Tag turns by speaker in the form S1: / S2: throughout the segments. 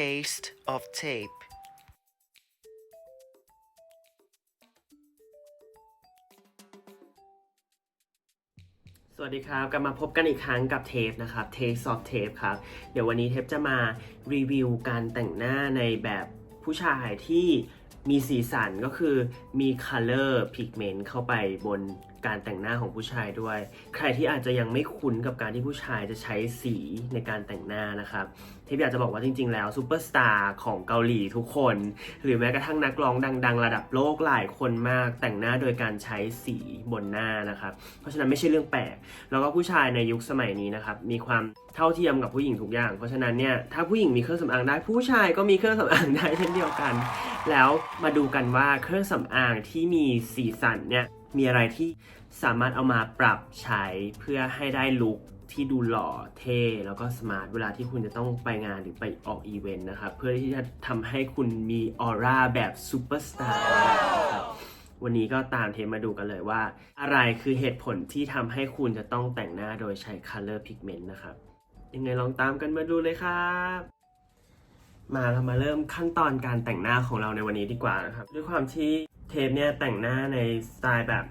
S1: Taste of Tape
S2: สวัสดีครับ กลับมาพบกันอีกครั้งกับเทปนะครับ Taste of Tape ครับ เดี๋ยววันนี้เทปจะมารีวิวการแต่งหน้าในแบบผู้ชายที่ มีสีสันก็คือมี color pigment เข้าไปบนการแต่งหน้าของผู้ชายด้วย ใครที่อาจจะยังไม่คุ้นกับการที่ผู้ชายจะใช้สีในการแต่งหน้านะครับเทปอยากจะบอกว่าจริงๆ แล้วซูเปอร์สตาร์ของเกาหลีทุกคน หรือแม้กระทั่งนักร้องดัง ๆ ระดับโลกหลายคนมากแต่งหน้าโดยการใช้สีบนหน้านะครับ เพราะฉะนั้นไม่ใช่เรื่องแปลก แล้วก็ผู้ชายในยุคสมัยนี้นะครับมีความเท่าเทียมกับผู้หญิงทุกอย่าง เพราะฉะนั้นเนี่ยถ้าผู้หญิงมีเครื่องสำอางได้ผู้ชายก็มีเครื่องสำอางได้เช่นเดียวกัน แล้วมาดูกันว่าเครื่องสำอางที่มีสีสันเนี่ยมีอะไรที่สามารถเอามาปรับใช้เพื่อให้ได้ลุคที่ดูหล่อเท่แล้วก็สมาร์ทเวลาที่คุณจะต้องไปงานหรือไปออกอีเวนต์นะครับเพื่อที่จะทำให้คุณมีออร่าแบบซูเปอร์สตาร์นะครับวันนี้ก็ตามเทปมาดูกันเลยว่า อะไรคือเหตุผลที่ทำให้คุณจะต้องแต่งหน้าโดยใช้ color pigment นะครับยังไงลองตามกันมาดูเลยครับ มาเรามาเริ่มขั้นตอนการแต่งหน้าของเราในวันนี้ดีกว่านะครับ ด้วยความที่เทปเนี่ยแต่งหน้าในสไตล์แบบ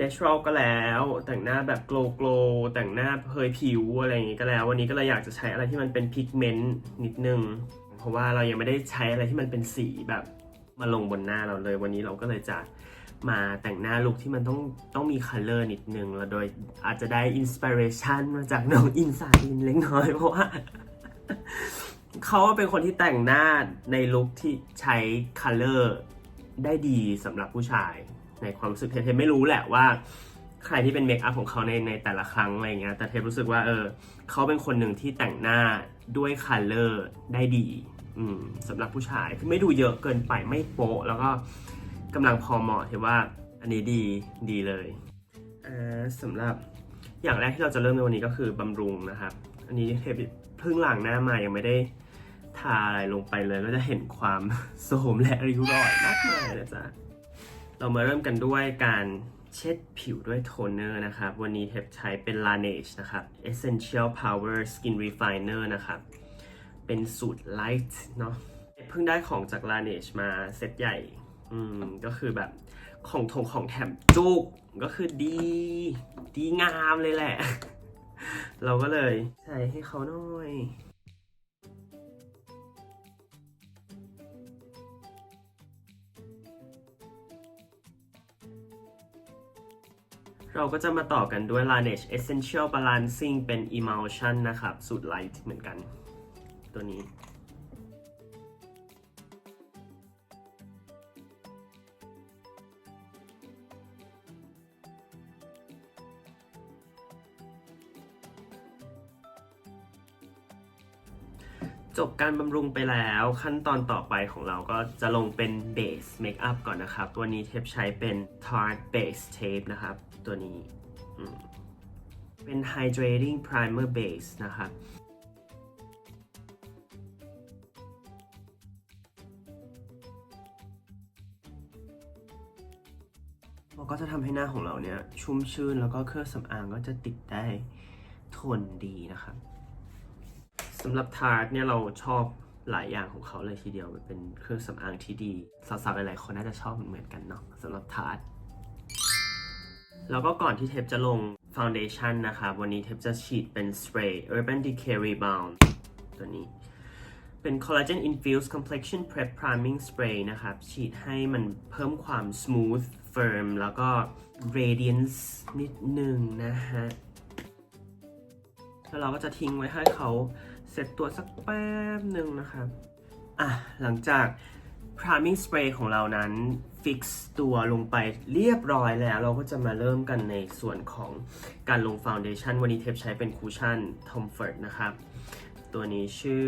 S2: natural ก็แล้ว แต่งหน้าแบบ glow glow แต่งหน้าเพยผิวอะไรอย่างงี้ก็แล้ว วันนี้ก็เลยอยากจะใช้อะไรที่มันเป็นพิกเมนต์นิดนึง เพราะว่าเรายังไม่ได้ใช้อะไรที่มันเป็นสีแบบมาลงบนหน้าเราเลย วันนี้เราก็เลยจะมาแต่งหน้าลุคที่มันต้องต้องมีคัลเลอร์นิดนึงแล้วโดยอาจจะได้อินสปิเรชันมาจากน้องอินซาดินเล็กน้อยเพราะว่า เขาเป็นคนที่แต่งหน้าในลุคที่ใช้คัลเลอร์ได้ดีสำหรับผู้ชาย ในความรู้สึกเทปไม่รู้แหละว่า ใครที่เป็นเมคอัพของเขาในในแต่ละครั้งอะไรเงี้ยแต่เทปรู้สึกว่าเออเขาเป็นคนหนึ่งที่แต่งหน้าด้วยคัลเลอร์ได้ดีอืมสำหรับผู้ชายคือไม่ดูเยอะเกินไปไม่โป๊ะแล้วก็กำลังพอเหมาะเทปว่าอันนี้ดีดีเลยอ่าสำหรับอย่างแรกที่เราจะเริ่มในวันนี้ก็คือบำรุงนะครับ อันนี้เทปเพิ่งล้างหน้ามายังไม่ได้ ทาอะไรลงไปเลยก็จะเห็นความโสมและริ้วรอยมากมายนะจ๊ะ เรามาเริ่มกันด้วยการเช็ดผิวด้วยโทนเนอร์นะครับ วันนี้เทปใช้เป็น Laneige นะครับ Essential Power Skin Refiner นะครับ เป็นสูตร light เนาะเพิ่งได้ของจาก Laneige มาเซตใหญ่ อืม ก็คือแบบของทงของแถมจุก ก็คือดี ดีงามเลยแหละ เราก็เลยใส่ให้เขาหน่อย เราก็จะมาต่อกันด้วย Laneige Essential Balancing เป็น Emulsion นะครับ สูตร Light เหมือนกัน ตัวนี้ จบการบำรุงไปแล้วขั้นตอนต่อไปของเราก็จะลงเป็นเบสเมคอัพก่อนนะครับ ตัวนี้เทปใช้เป็น Tarte Base Tape นะครับ ตัวนี้ เป็น Hydrating Primer Base นะครับมันก็จะทำให้หน้าของเราเนี่ย ชุ่มชื่นแล้วก็เครื่องสำอางก็จะติดได้ทนดีนะครับสำหรับทาร์ตเนี่ยเราชอบหลายอย่างของเขาเลยทีเดียว มันเป็นเครื่องสำอางที่ดี สาวๆหลายๆคนน่าจะชอบเหมือนกันเนาะสำหรับทาร์ต แล้วก็ก่อนที่เทปจะลงฟ u n เดชันนะครับวันนี้เทปจะฉีดเป็นสเปรย์ Urban Decay Rebound ตัวนี้ เป็น Collagen Infused Complexion Prep Priming Spray นะครับ ฉีดให้มันเพิ่มความ smooth firm แล้วก็ radiance นิดนึงนะฮะ แล้วเราก็จะทิ้งไว้ให้เขาเซตตัวสักแป๊บหนึ่งนะครับ อะ หลังจาก priming spray ของเรานั้น fix ตัวลงไปเรียบร้อยแล้ว เราก็จะมาเริ่มกันในส่วนของการลง foundation วันนี้เทปใช้เป็นคูชั่น Comfort นะครับ ตัวนี้ชื่อ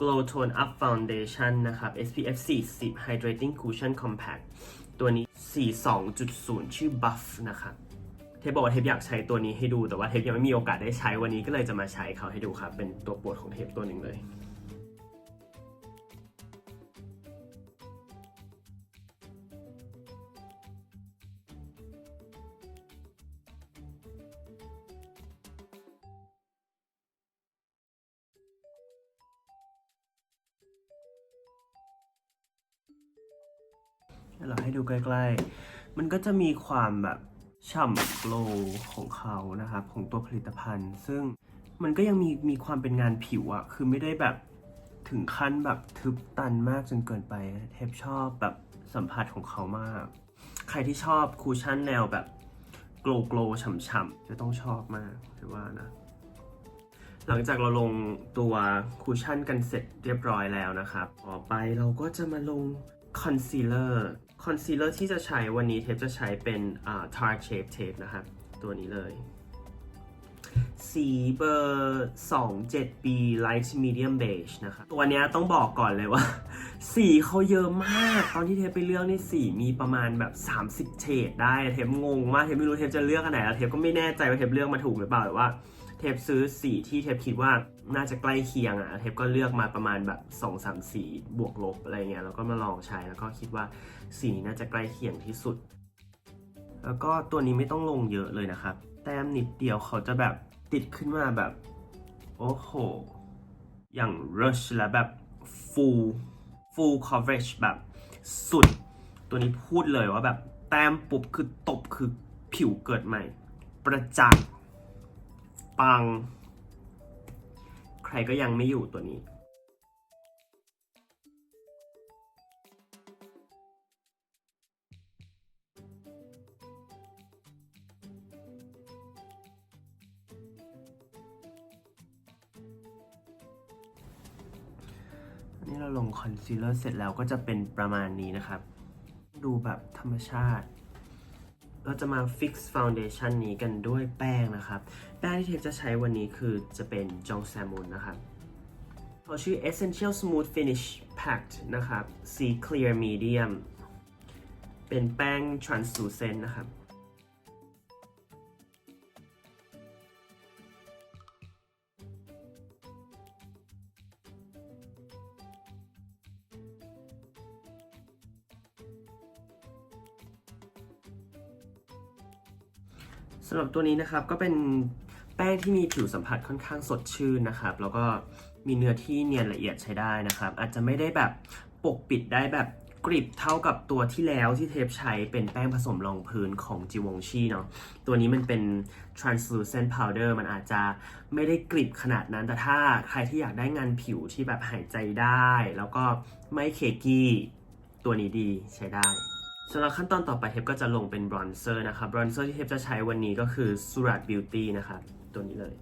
S2: Glow Tone Up Foundation นะครับ SPF 40 Hydrating Cushion Compact ตัวนี้ 42.0 ชื่อ Buff นะครับเทปบอกว่าเทปอยากใช้ตัวนี้ให้ดูแต่ว่าเทปยังไม่มีโอกาสได้ใช้วันนี้ก็เลยจะมาใช้เขาให้ดูครับ เป็นตัวโปรดของเทปตัวหนึ่งเลย เราให้ดูใกล้ๆ มันก็จะมีความแบบฉ่ำโกลของเขานะครับ ของตัวผลิตภัณฑ์ ซึ่งมันก็ยังมีมีความเป็นงานผิวอะคือไม่ได้แบบถึงขั้นแบบทึบตันมากจนเกินไปเทปชอบแบบสัมผัสของเขามาก ใครที่ชอบคูชั่นแนวแบบโกลโกลฉ่ำๆจะต้องชอบมากถือว่านะ หลังจากเราลงตัวคูชั่นกันเสร็จเรียบร้อยแล้วนะครับ ต่อไปเราก็จะมาลงคอนซีลเลอร์ คอนซีลเลอร์ที่จะใช้วันนี้เทปจะใช้เป็นอ่า Tarte Shape Tape นะครับตัวนี้เลย สีเบอร์ 27 B Light Medium Beige นะครับตัวเนี้ยต้องบอกก่อนเลยว่า สีเขาเยอะมาก ตอนที่เทปไปเลือกนี่สีมีประมาณแบบ 30 เฉดได้เทปงงมากเทปไม่รู้เทปจะเลือกอันไหนแล้วเทปก็ไม่แน่ใจว่าเทปเลือกมาถูกหรือเปล่าแต่ว่า ปซื้อสีที่เทปคิดว่าน่าจะใกล้เคียงอะ เทปก็เลือกมาประมาณแบบ2อสามสีบวกลบอะไรเงี้ยแล้วก็มาลองใช้แล้วก็คิดว่าสีนี้น่าจะใกล้เคียงที่สุด แล้วก็ตัวนี้ไม่ต้องลงเยอะเลยนะครับ แต้มนิดเดียวเขาจะแบบติดขึ้นมาแบบ โอ้โห อย่าง rush และแบบ full full coverage แบบสุด ตัวนี้พูดเลยว่าแบบแต้มปุ๊บคือตบคือผิวเกิดใหม่ ประจักษ์ ปัง ใครก็ยังไม่อยู่ตัวนี้นนี้เราลงคอนซีลเลอร์เสร็จแล้วก็จะเป็นประมาณนี้นะครับ ดูแบบธรรมชาติ เราจะมา fix foundation นี้กันด้วยแป้งนะครับ แป้งที่เทปจะใช้วันนี้คือจะเป็นจองแซมูนนะครับเขาชื่อ essential smooth finish packed นะครับ C clear medium เป็นแป้ง translucent นะครับ สำหรับตัวนี้นะครับก็เป็นแป้งที่มีผิวสัมผัสค่อนข้างสดชื่นนะครับแล้วก็มีเนื้อที่เนียนละเอียดใช้ได้นะครับ อาจจะไม่ได้แบบปกปิดได้แบบกริบเท่ากับตัวที่แล้วที่เทปใช้เป็นแป้งผสมรองพื้นของจิวงชีเนาะตัวนี้มันเป็น translucent powder มันอาจจะไม่ได้กริบขนาดนั้น แต่ถ้าใครที่อยากได้งานผิวที่แบบหายใจได้ แล้วก็ไม่เคกี้ตัวนี้ดีใช้ได้ สำหรับขั้นตอนต่อไปเทปก็จะลงเป็นบรอนเซอร์นะครับบรอนเซอร์ที่เทปจะใช้วันนี้ก็คือ Surat Beauty นะครับตัวนี้เลย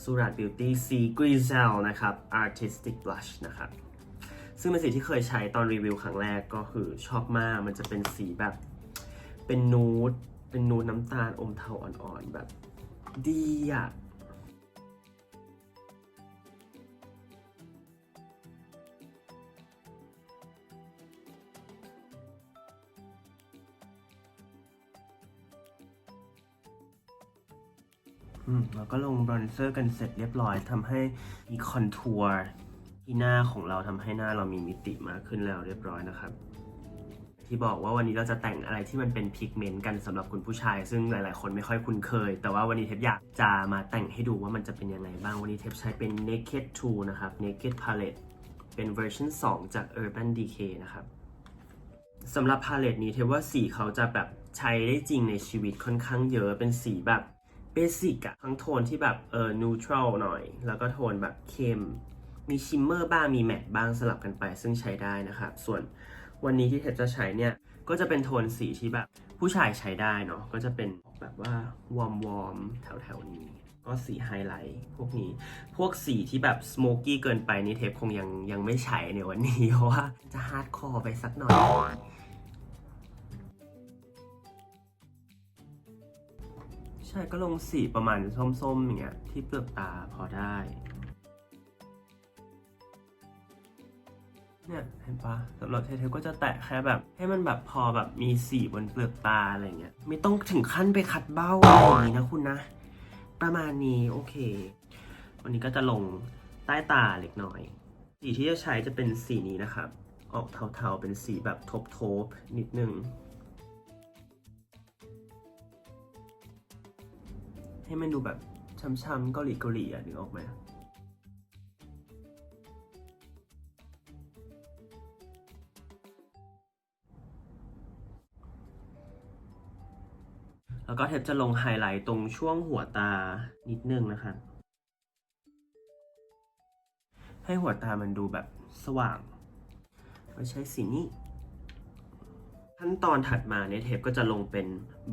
S2: Surat Beauty C Grizel นะครับ Artistic Blush นะครับ ซึ่งเป็นสีที่เคยใช้ตอนรีวิวครั้งแรกก็คือชอบมากมันจะเป็นสีแบบ เป็นนูดเป็นนูดน้ำตาลอมเทาอ่อนๆแบบดีอะ อืมแล้วก็ลงบรอนเซอร์กันเสร็จเรียบร้อยทำให้มีคอนทัวร์ที่หน้าของเราทำให้หน้าเรามีมิติมากขึ้นแล้วเรียบร้อยนะครับ ที่บอกว่าวันนี้เราจะแต่งอะไรที่มันเป็นพิกเมนต์กันสำหรับคุณผู้ชาย ซึ่งหลาย ๆ คนไม่ค่อยคุ้นเคย แต่ว่าวันนี้เทปอยากจะมาแต่งให้ดูว่ามันจะเป็นยังไงบ้างวันนี้เทปใช้เป็น Naked 2 นะครับ Naked Palette เป็นเวอร์ชัน2 จาก Urban Decay นะครับสำหรับพาเลตนี้เทปว่าสีเขาจะแบบใช้ได้จริงในชีวิตค่อนข้างเยอะเป็นสีแบบ เบสิกอะทั้งโทนที่แบบเออนูทรัลหน่อย แล้วก็โทนแบบเข้ม มีชิมเมอร์บ้าง มีแมตต์บ้างสลับกันไป ซึ่งใช้ได้นะครับ ส่วนวันนี้ที่เทปจะใช้เนี่ย ก็จะเป็นโทนสีที่แบบผู้ชายใช้ได้เนาะ ก็จะเป็นแบบว่าวอร์มวอร์มแถวแถวๆนี้ ก็สีไฮไลท์พวกนี้ พวกสีที่แบบสโมกกี้เกินไปนี่เทปคงยังยังไม่ใช้ในวันนี้ เพราะว่าจะฮาร์ดคอร์ไปสักหน่อย ช่ก็ลงสีประมาณส้มๆอย่างเงี้ยที่เปลือกตาพอได้ เนี่ยเห็นปะสำหรับเทก็จะแตะแค่แบบ ให้มันแบบพอแบบมีสีบนเปลือกตาอะไรเงี้ยไม่ต้องถึงขั้นไปขัดเบ้าอะไรอย่างนี้นะคุณนะ ประมาณนี้โอเค วันนี้ก็จะลงใต้ตาเล็กน้อย สีที่จะใช้จะเป็นสีนี้นะครับ ออกเทาๆเป็นสีแบบโทบๆนิดนึง ให้มันดูแบบช้ำๆเกาหลีเกาหลีอะนึกออกไหมแล้วก็เทปจะลงไฮไลท์ตรงช่วงหัวตานิดนึงนะคะ ให้หัวตามันดูแบบสว่างเราใช้สีนี้ ขั้นตอนถัดมาเนี่ยเทปก็จะลงเป็น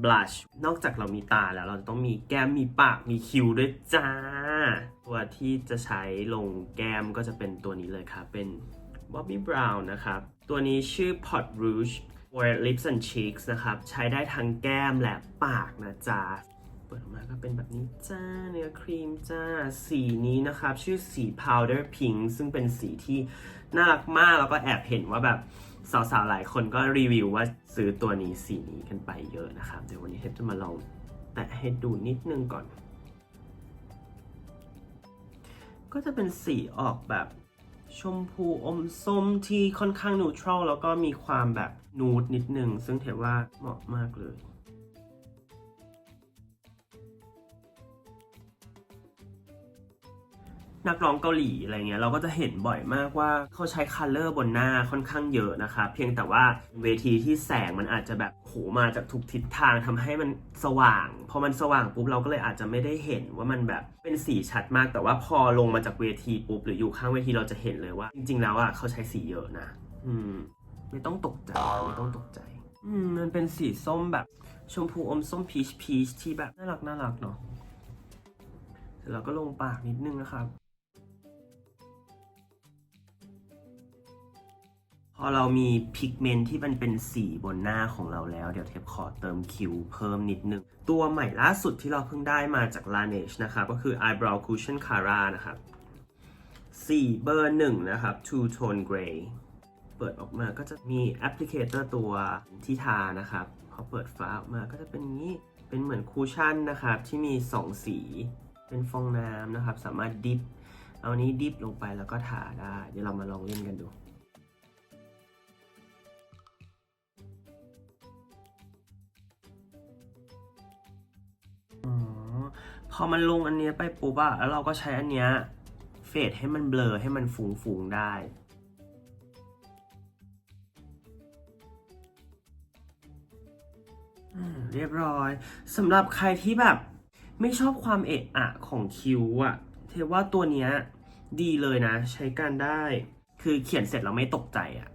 S2: blush นอกจากเรามีตาแล้วเราต้องมีแก้มมีปากมีคิ้วด้วยจ้า ตัวที่จะใช้ลงแก้มก็จะเป็นตัวนี้เลยครับเป็น Bobbi Brown นะครับ ตัวนี้ชื่อ Pot Rouge for Lips and Cheeks นะครับ ใช้ได้ทั้งแก้มและปากนะจ๊ะ เปิดออกมาก็เป็นแบบนี้จ้า เนื้อครีมจ้า สีนี้นะครับ ชื่อสี Powder Pink ซึ่งเป็นสีที่น่ารักมาก แล้วก็แอบเห็นว่าแบบ สาวๆหลายคนก็รีวิวว่าซื้อตัวนี้สีนี้กันไปเยอะนะครับ เดี๋ยววันนี้เทปจะมาลองแตะให้ดูนิดนึงก่อน ก็จะเป็นสีออกแบบชมพูอมส้มที่ค่อนข้างนูทรัลแล้วก็มีความแบบนูดนิดนึง ซึ่งเทปว่าเหมาะมากเลย นักร้องเกาหลีอะไรเงี้ยเราก็จะเห็นบ่อยมากว่าเขาใช้คัลเลอร์บนหน้าค่อนข้างเยอะนะครับเพียงแต่ว่าเวทีที่แสงมันอาจจะแบบโหมาจากทุกทิศทางทำให้มันสว่าง พอมันสว่างปุ๊บเราก็เลยอาจจะไม่ได้เห็นว่ามันแบบเป็นสีชัดมาก แต่ว่าพอลงมาจากเวทีปุ๊บหรืออยู่ข้างเวทีเราจะเห็นเลยว่า จริง ๆ แล้วอะเขาใช้สีเยอะนะ อืม ไม่ต้องตกใจไม่ต้องตกใจ อืมมันเป็นสีส้มแบบชมพูอมส้มพีชพีชที่แบบน่ารักน่ารักเนาะเสร็จแล้วก็ลงปากนิดนึงนะครับ พอเรามีพิกเมนต์ที่มันเป็นสีบนหน้าของเราแล้ว เดี๋ยวเทปขอเติมคิวเพิ่มนิดนึง ตัวใหม่ล่าสุดที่เราเพิ่งได้มาจาก Laneige นะครับก็คือ Eyebrow Cushion Cara นะครับสีเบอร์หนึ่งนะครับ Two Tone Gray เปิดออกมาก็จะมีแอปพลิเคเตอร์ตัวที่ทานะครับ พอเปิดฝาออกมาก็จะเป็นงนี้เป็นเหมือนคูชั่นนะครับที่มี 2 สี เป็นฟองน้ำนะครับ สามารถดิฟเอานี้ดิฟลงไปแล้วก็ทาได้ เดี๋ยวเรามาลองเล่นกันดู พอมันลงอันเนี้ยไปปุ๊บอะแล้วเราก็ใช้อันเนี้ยเฟดให้มันเบลอให้มันฟูงๆได้เรียบร้อยสำหรับใครที่แบบไม่ชอบความเอะอะของคิ้วอะเทว่าตัวเนี้ยดีเลยนะ ใช้การได้ คือเขียนเสร็จเราไม่ตกใจอะ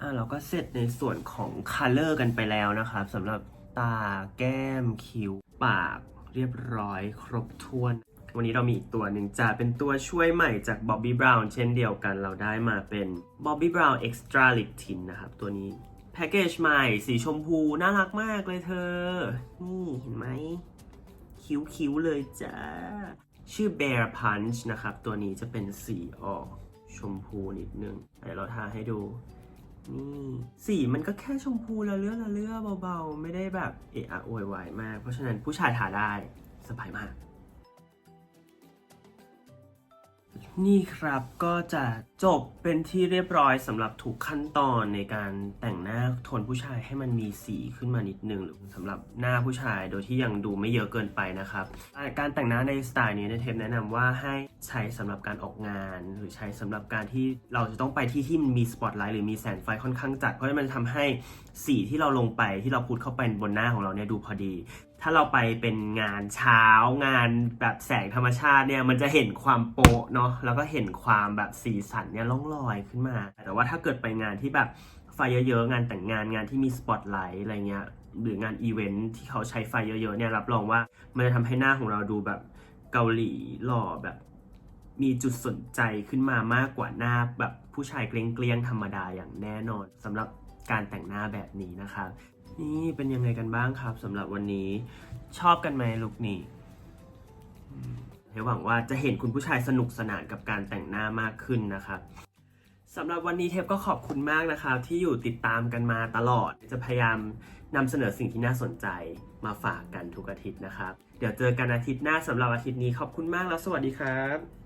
S2: อะเราก็เสร็จในส่วนของ color กันไปแล้วนะครับสำหรับตาแก้มคิ้ว ปาก เรียบร้อยครบถ้วน วันนี้เรามีอีกตัวหนึ่งจะเป็นตัวช่วยใหม่จาก Bobbi Brown เช่นเดียวกันเราได้มาเป็น Bobbi Brown Extra Lip Tint นะครับ ตัวนี้แพ็กเกจใหม่ สีชมพู น่ารักมากเลยเธอ นี่เห็นไหม คิ้วๆเลยจ้า ชื่อ Bear Punch นะครับ ตัวนี้จะเป็นสีออกชมพูนิดนึงเดี๋ยวเราทาให้ดู นี่ สีมันก็แค่ชมพูละเลือละเลือเบาๆ ไม่ได้แบบเอะอะโวยวายมาก เพราะฉะนั้นผู้ชายทาได้สบายมาก นี่ครับก็จะจบเป็นที่เรียบร้อยสำหรับทุกขั้นตอนในการแต่งหน้าโทนผู้ชายให้มันมีสีขึ้นมานิดนึงหรือสำหรับหน้าผู้ชายโดยที่ยังดูไม่เยอะเกินไปนะครับ การแต่งหน้าในสไตล์นี้ในเทปแนะนำว่าให้ใช้สำหรับการออกงาน หรือใช้สำหรับการที่เราจะต้องไปที่ที่มันมีสปอตไลท์หรือมีแสงไฟค่อนข้างจัดเพราะมันทำให้ สีที่เราลงไปที่เราพูดเข้าไปบนหน้าของเราเนี่ยดูพอดี ถ้าเราไปเป็นงานเช้างานแบบแสงธรรมชาติเนี่ยมันจะเห็นความโปะเนาะแล้วก็เห็นความแบบสีสันเนี่ยล่องลอยขึ้นมา แต่ว่าถ้าเกิดไปงานที่แบบไฟเยอะๆ งานแต่งงานงานที่มีสปอตไลท์อะไรเงี้ยหรืองานอีเวนท์ที่เขาใช้ไฟเยอะๆเนี่ยรับรองว่ามันจะทำให้หน้าของเราดูแบบเกาหลีหล่อแบบมีจุดสนใจขึ้นมามากกว่าหน้าแบบผู้ชายเกลียงๆธรรมดาอย่างแน่นอนสำหรับ การแต่งหน้าแบบนี้นะครับ นี่เป็นยังไงกันบ้างครับสำหรับวันนี้ชอบกันไหมลุคนี้อืมเฮหวังว่าจะเห็นคุณผู้ชายสนุกสนานกับการแต่งหน้ามากขึ้นนะครับสำหรับวันนี้เทปก็ขอบคุณมากนะครับที่อยู่ติดตามกันมาตลอด จะพยายามนำเสนอสิ่งที่น่าสนใจมาฝากกันทุกอาทิตย์นะครับ เดี๋ยวเจอกันอาทิตย์หน้าสำหรับอาทิตย์นี้ขอบคุณมากแล้วสวัสดีครับ